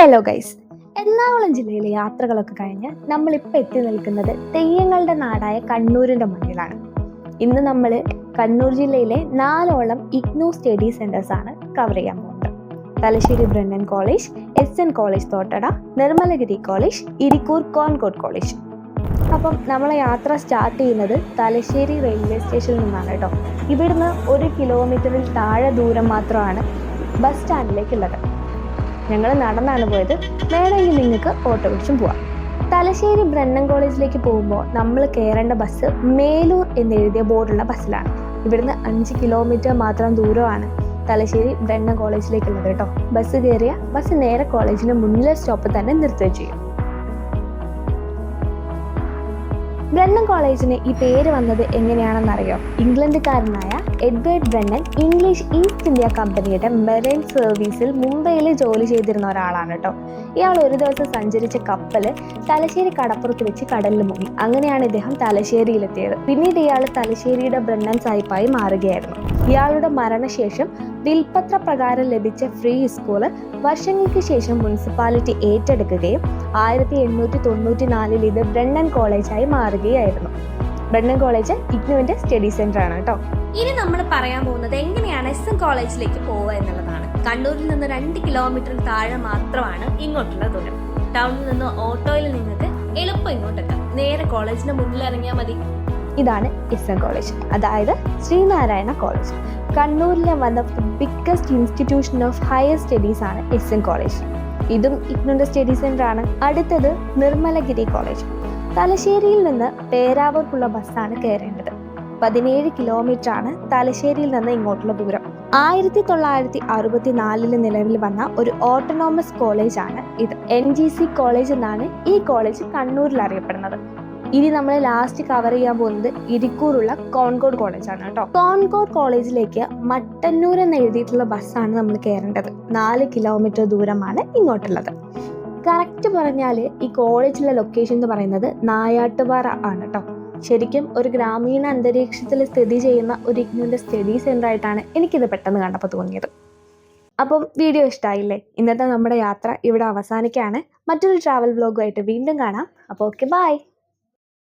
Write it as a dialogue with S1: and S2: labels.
S1: Hello guys Ernakulam ജില്ലയിലെ യാത്രകളൊക്കെ കഴിഞ്ഞ് നമ്മളിപ്പോൾ എത്തി നിൽക്കുന്നത് തെയ്യങ്ങളുടെ നാടായ കണ്ണൂരിന്റെ മണ്ണിലാണ് ഇന്ന് നമ്മൾ കണ്ണൂർ ജില്ലയിലെ നാലോളം ഇഗ്നോ സ്റ്റഡി സെന്റേഴ്സാണ് കവർ ചെയ്യാൻ പോകുന്നത്. Thalassery Brennan college S N college Thottada Nirmalagiri college Irikkur Concord college. അപ്പം നമ്മളെ യാത്ര സ്റ്റാർട്ട് ചെയ്യുന്നത് തലശ്ശേരി റെയിൽവേ സ്റ്റേഷനിൽ നിന്നാണ് കേട്ടോ. ഇവിടുന്ന് ഒരു കിലോമീറ്ററിൽ താഴെ ദൂരം മാത്രമാണ് ബസ് സ്റ്റാൻഡിലേക്കുള്ളത് ഞങ്ങൾ നടന്നാണ് പോയത്. വേണമെങ്കിൽ നിങ്ങൾക്ക് ഓട്ടോ പിടിച്ചും പോവാം. തലശ്ശേരി ബ്രണ്ണൻ കോളേജിലേക്ക് പോകുമ്പോൾ നമ്മൾ കയറേണ്ട ബസ് മേലൂർ എന്നെഴുതിയ ബോർഡുള്ള ബസ്സിലാണ്. ഇവിടുന്ന് അഞ്ച് കിലോമീറ്റർ മാത്രം ദൂരമാണ് തലശ്ശേരി ബ്രണ്ണൻ കോളേജിലേക്കുള്ളത് കേട്ടോ. ബസ് കയറിയ ബസ് നേരെ കോളേജിന് മുന്നിലെ സ്റ്റോപ്പിൽ തന്നെ നിർത്തുകയും ചെയ്യും. ബ്രണ്ണൻ കോളേജിന് ഈ പേര് വന്നത് എങ്ങനെയാണെന്നറിയോ? ഇംഗ്ലണ്ടുകാരനായ Edward Brennan English East India കമ്പനിയുടെ മെറൈൻ സർവീസിൽ മുംബൈയിൽ ജോലി ചെയ്തിരുന്ന ഒരാളാണ് കേട്ടോ. ഇയാൾ ഒരു ദിവസം സഞ്ചരിച്ച കപ്പൽ തലശ്ശേരി കടപ്പുറത്ത് വെച്ച് കടലിൽ മുങ്ങി. അങ്ങനെയാണ് ഇദ്ദേഹം തലശ്ശേരിയിലെത്തിയത്. പിന്നീട് ഇയാൾ തലശ്ശേരിയുടെ ബ്രണ്ണൻ സായിപ്പായി മാറുകയായിരുന്നു. ഇയാളുടെ മരണശേഷം വിൽപ്പത്ര പ്രകാരം ലഭിച്ച ഫ്രീ സ്കൂൾ വർഷങ്ങൾക്ക് ശേഷം മുനിസിപ്പാലിറ്റി ഏറ്റെടുക്കുകയും ആയിരത്തി എണ്ണൂറ്റി തൊണ്ണൂറ്റി നാലിൽ ഇത് ബ്രണ്ണൻ കോളേജായി മാറുകയായിരുന്നു ബ്രണ്ണൻ കോളേജ് ഇഗ്നുവിന്റെ സ്റ്റഡി സെന്റർ ആണ് കേട്ടോ.
S2: ഇനി നമ്മൾ പറയാൻ പോകുന്നത് എങ്ങനെയാണ് എസ് എൻ കോളേജിലേക്ക് പോവുക എന്നുള്ളതാണ്. കണ്ണൂരിൽ നിന്ന് രണ്ട് കിലോമീറ്റർ താഴെ മാത്രമാണ് ഇങ്ങോട്ടുള്ള ദൂരം. ടൗണിൽ നിന്ന് ഓട്ടോയിൽ നിങ്ങൾക്ക് എളുപ്പം ഇങ്ങോട്ടെത്താം നേരെ കോളേജിന്റെ മുന്നിൽ ഇറങ്ങിയാൽ മതി.
S1: ഇതാണ് എസ് എൻ കോളേജ്. അതായത് ശ്രീനാരായണ കോളേജ്. കണ്ണൂരിലെ one of the biggest institution of higher studies ആണ് എസ് എൻ കോളേജ്. ഇതും ഇഗ്നുന്റെ സ്റ്റഡി സെന്റർ ആണ്. അടുത്തത് നിർമ്മലഗിരി കോളേജ്. തലശ്ശേരിയിൽ നിന്ന് പേരാവൂർക്കുള്ള ബസ്സാണ് കയറേണ്ടത്. പതിനേഴ് കിലോമീറ്റർ ആണ് തലശ്ശേരിയിൽ നിന്ന് ഇങ്ങോട്ടുള്ള ദൂരം. ആയിരത്തി തൊള്ളായിരത്തി അറുപത്തി നാലിൽ നിലവിൽ വന്ന ഒരു ഓട്ടോണോമസ് കോളേജാണ് ഇത്. എൻ ജി സി കോളേജ് എന്നാണ് ഈ കോളേജ് കണ്ണൂരിൽ അറിയപ്പെടുന്നത്. ഇനി നമ്മൾ ലാസ്റ്റ് കവർ ചെയ്യാൻ പോകുന്നത് ഇരിക്കൂറുള്ള കോൺകോഡ് കോളേജാണ് കേട്ടോ. കോൺകോഡ് കോളേജിലേക്ക് മട്ടന്നൂർ എന്ന് എഴുതിയിട്ടുള്ള ബസ്സാണ് നമ്മൾ കയറേണ്ടത്. നാല് കിലോമീറ്റർ ദൂരമാണ് ഇങ്ങോട്ടുള്ളത്. കറക്റ്റ് പറഞ്ഞാൽ ഈ കോളേജിലെ ലൊക്കേഷൻ എന്ന് പറയുന്നത് നായാട്ടുപാറ ആണ് കേട്ടോ ശരിക്കും ഒരു ഗ്രാമീണ അന്തരീക്ഷത്തിൽ സ്ഥിതി ചെയ്യുന്ന ഒരു ഇഗ്നുവിന്റെ സ്റ്റഡി സെന്റർ ആയിട്ടാണ് എനിക്കിത് പെട്ടെന്ന് കണ്ടപ്പോൾ തോന്നിയത്. അപ്പം വീഡിയോ ഇഷ്ടമായില്ലേ ഇന്നത്തെ നമ്മുടെ യാത്ര ഇവിടെ അവസാനിക്കുകയാണ്. മറ്റൊരു ട്രാവൽ വ്ലോഗുമായിട്ട് വീണ്ടും കാണാം. അപ്പോൾ ഓക്കെ ബായ്